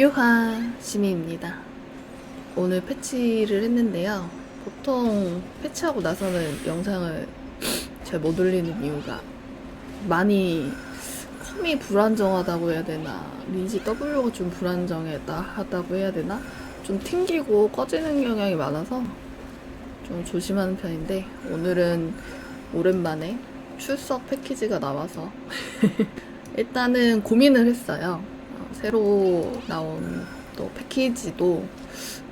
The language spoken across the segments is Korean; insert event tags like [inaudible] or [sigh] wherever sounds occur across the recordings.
유하 시미입니다. 오늘 패치를 했는데요. 보통 패치하고 나서는 영상을 잘 못 올리는 이유가 많이 컴이 불안정하다고 해야 되나 리지 W가 좀 불안정하다고 해야 되나 좀 튕기고 꺼지는 경향이 많아서 좀 조심하는 편인데 오늘은 오랜만에 출석 패키지가 나와서 [laughs] 일단은 고민을 했어요. 어, 새로 나온 또 패키지도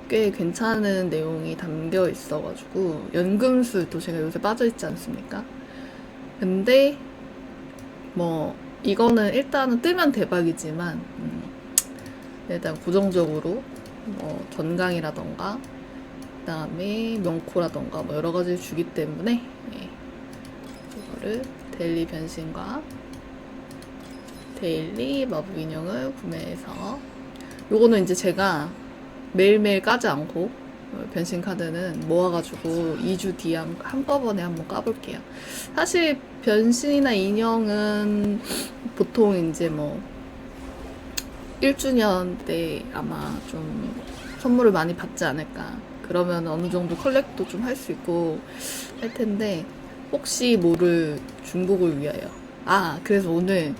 꽤 괜찮은 내용이 담겨 있어가지고 연금술도 제가 요새 빠져있지 않습니까? 근데 뭐 이거는 일단은 뜨면 대박이지만 음, 일단 고정적으로 뭐 전강이라던가 그다음에 명코라던가 뭐 여러 가지 주기 때문에 예, 이거를 데일리 변신과 데일리 마법 인형을 구매해서 요거는 이제 제가 매일매일 까지 않고 변신 카드는 모아가지고 2주 뒤에 한- 한꺼번에 한번 까볼게요. 사실 변신이나 인형은 보통 이제 뭐 1주년 때 아마 좀 선물을 많이 받지 않을까. 그러면 어느 정도 컬렉도 좀 할 수 있고 할 텐데 혹시 모를 중복을 위하여. 아, 그래서 오늘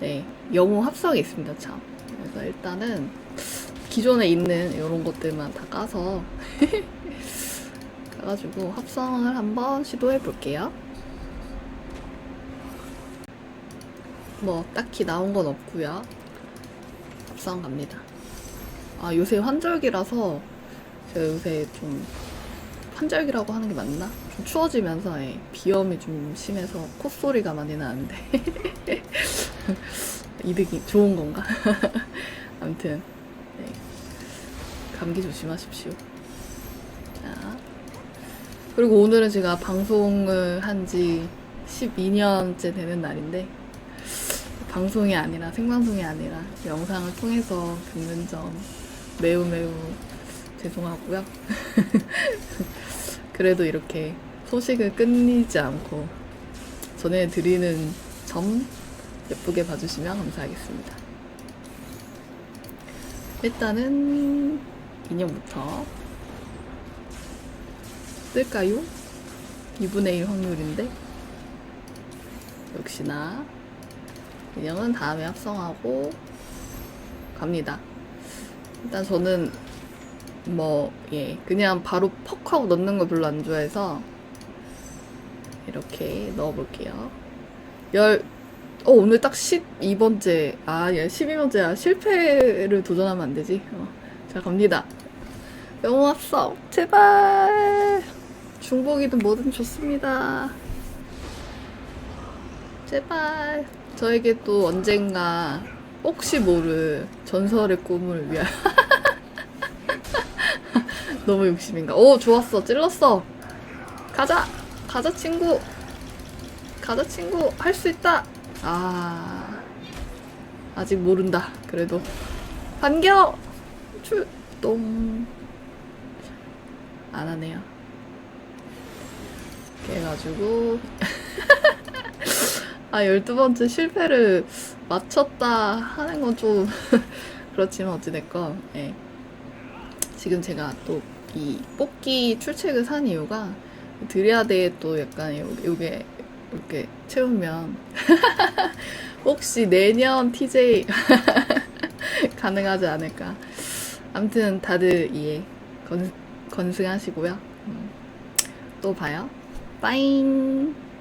네, 영웅 합성이 있습니다, 참. 그래서 일단은 기존에 있는 이런 것들만 다 까서 [laughs] 가가지고 합성을 한번 시도해 볼게요. 뭐 딱히 나온 건 없고요. 합성 갑니다. 아 요새 환절기라서 제가 요새 좀 환절기라고 하는 게 맞나? 좀 추워지면서 예, 비염이 좀 심해서 콧소리가 많이 나는데 [laughs] [laughs] 이득이 좋은 건가? [laughs] 아무튼 네. 감기 조심하십시오. 자 그리고 오늘은 제가 방송을 한 지 12년째 되는 날인데 방송이 아니라 생방송이 아니라 영상을 통해서 듣는 점 매우 매우 죄송하고요. [laughs] 그래도 이렇게 소식을 끊이지 않고 전해드리는 점 예쁘게 봐주시면 감사하겠습니다. 일단은 인형부터 뜰까요? 2분의 1 확률인데 역시나 인형은 다음에 합성하고 갑니다. 일단 저는 뭐, 예, 그냥 바로 퍽 하고 넣는 걸 별로 안 좋아해서 이렇게 넣어볼게요. 열, 어, 오늘 딱 12번째, 아, 예, 12번째야. 실패를 도전하면 안 되지. 어, 자, 갑니다. 영웅 합성, 제발! 중복이든 뭐든 좋습니다. 제발. 저에게 또 언젠가 혹시 모를 전설의 꿈을 위하여. [laughs] 너무 욕심인가? 오, 좋았어. 찔렀어. 가자! 가자, 친구! 가자, 친구! 할 수 있다! 아. 아직 모른다. 그래도. 반겨! 출동. 안 하네요. 해가지고. [laughs] 아, 12번째 실패를 맞췄다 하는 건 좀 [laughs] 그렇지만 어찌됐건, 예. 지금 제가 또 이 뽑기 출첵을 산 이유가 드리아드에 또 약간 요, 요게 이렇게 채우면 [laughs] 혹시 내년 TJ [laughs] 가능하지 않을까. 아무튼 다들 예, 건, 건승하시고요. 음, 또 봐요. 빠잉!